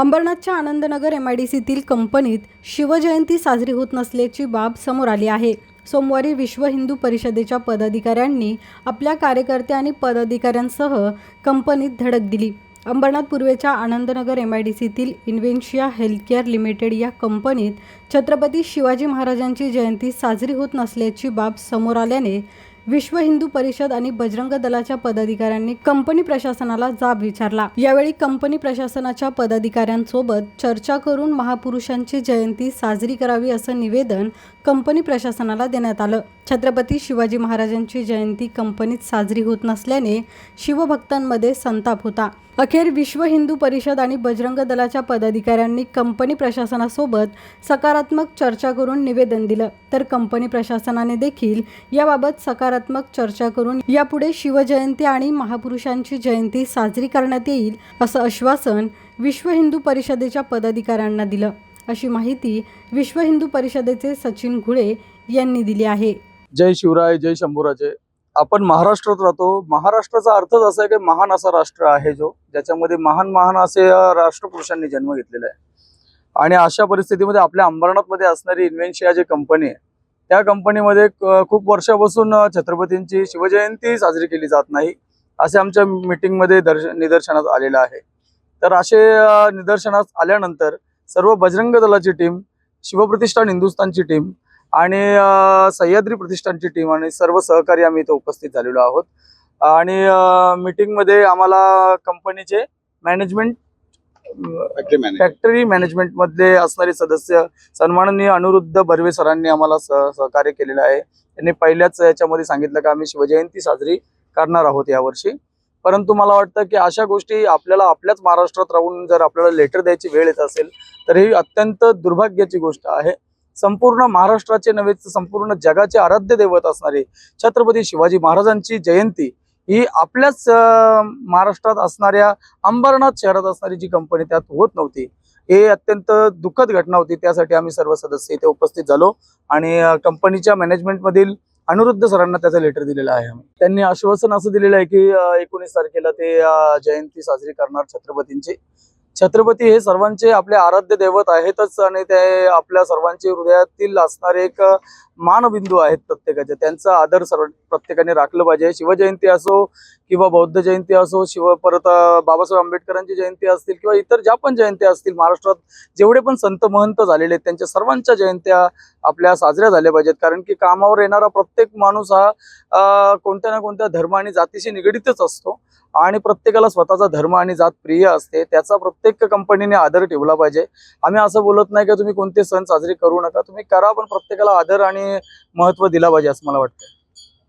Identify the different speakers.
Speaker 1: अंबरनाथच्या Anandnagar M I D सीतील कंपनीत शिवजयंती साजरी होत नसल्याची बाब समोर आली आहे. सोमवारी विश्व हिंदू परिषदेच्या पदाधिकाऱ्यांनी आपल्या कार्यकर्ते आणि पदाधिकाऱ्यांसह कंपनीत धडक दिली. अंबरनाथ पूर्वेच्या आनंदनगर एम आय डी सीतील इन्व्हेन्शिया हेल्थकेअर लिमिटेड या कंपनीत छत्रपती शिवाजी महाराजांची जयंती साजरी होत नसल्याची बाब समोर आल्याने विश्व हिंदू परिषद आणि बजरंग दलाच्या पदाधिकाऱ्यांनी कंपनी प्रशासनाला जाब विचारला. यावेळी कंपनी प्रशासनाच्या पदाधिकाऱ्यांसोबत चर्चा करून महापुरुषांची जयंती साजरी करावी असं निवेदन कंपनी प्रशासनाला देण्यात आलं. छत्रपती शिवाजी महाराजांची जयंती कंपनीत साजरी होत नसल्याने शिवभक्तांमध्ये संताप होता. अखेर विश्व हिंदू परिषद आणि बजरंग दलाच्या पदाधिकाऱ्यांनी कंपनी प्रशासनासोबत सकारात्मक चर्चा करून निवेदन दिलं. तर कंपनी प्रशासनाने देखील याबाबत सकारात्मक चर्चा करून यापुढे शिवजयंती आणि महापुरुषांची जयंती साजरी करण्यात येईल असं आश्वासन विश्व हिंदू परिषदेच्या पदाधिकाऱ्यांना दिलं. अशी माहिती विश्व हिंदू परिषदेचे सचिन घुळे यांनी दिली आहे.
Speaker 2: जय शिवराय जय शंभूराजे. आपण महाराष्ट्रात राहतो. महाराष्ट्राचा अर्थच असा आहे की महान असा राष्ट्र आहे जो ज्याच्यामध्ये महान महान असे राष्ट्रपुरुषांनी जन्म घेतलेला आहे. आणि अशा परिस्थितीमध्ये आपल्या अंबरनाथमध्ये असणारी इन्व्हेन्शिया जी कंपनी आहे त्या कंपनीमध्ये खूप वर्षापासून छत्रपतींची शिवजयंती साजरी केली जात नाही असे आमच्या मिटिंगमध्ये दर्श निदर्शनास आलेलं आहे. तर असे निदर्शनास आल्यानंतर सर्व बजरंग दलाची टीम शिवप्रतिष्ठान हिंदुस्थानची टीम आणि सह्याद्री प्रतिष्ठानची टीम आणि सर्व सहकारी आम्ही इथे उपस्थित झालेलो आहोत. आणि मीटिंगमध्ये आम्हाला कंपनीचे मॅनेजमेंट
Speaker 3: फॅक्टरी
Speaker 2: मॅनेजमेंट मधले असणारे सदस्य सन्माननीय अनिरुद्ध बर्वे सरांनी आम्हाला सह- सहकार्य केलेलं आहे. त्यांनी पहिल्याच याच्यामध्ये सांगितलं की आम्ही शिवजयंती साजरी करणार आहोत यावर्षी. परंतु मला वाटतं की अशा गोष्टी आपल्याला आपल्याच महाराष्ट्रात राहून जर आपल्याला लेटर द्यायची वेळ येत असेल तर ही अत्यंत दुर्भाग्याची गोष्ट आहे. संपूर्ण महाराष्ट्राचे नव्हे संपूर्ण जगाचे आराध्य दैवत असणारे छत्रपती शिवाजी महाराजांची जयंती ही आपल्याच महाराष्ट्रात असणाऱ्या अंबरनाथ शहरात असणारी जी कंपनी त्यात होत नव्हती. हे अत्यंत दुःखद घटना होती. त्यासाठी आम्ही सर्व सदस्य इथे उपस्थित झालो आणि कंपनीच्या मॅनेजमेंटमधील अनिरुद्ध सरांना त्याचं लेटर दिलेलं आहे. त्यांनी आश्वासन असं दिलेलं आहे की एकोणीस तारखेला ते जयंती साजरी करणार छत्रपतींची. छत्रपती हे सर्वांचे आपले आराध्य दैवत आहेतच आणि ते आपल्या सर्वांचे हृदयातील असणारे एक मानबिंदू आहेत प्रत्येकाचे. त्यांचा आदर सर्व प्रत्येकाने राखलं पाहिजे. शिवजयंती असो किंवा बौद्ध जयंती असो शिव परत बाबासाहेब आंबेडकरांची जयंती असतील किंवा इतर ज्या पण जयंत्या असतील महाराष्ट्रात जेवढे पण संत महंत झालेले आहेत त्यांच्या सर्वांच्या जयंत्या आपल्या साजऱ्या झाल्या पाहिजेत. कारण की कामावर येणारा प्रत्येक माणूस हा कोणत्या ना कोणत्या धर्म आणि जातीशी निगडीतच असतो. आणि प्रत्येकाला स्वतःचा धर्म आणि जात प्रिय असते. त्याचा प्रत्येक कंपनीने आदर ठेवला पाहिजे. आम्ही असं बोलत नाही की तुम्ही कोणते सण साजरे करू नका. तुम्ही करा पण प्रत्येकाला आदर आणि महत्त्व दिला पाहिजे असं मला वाटतं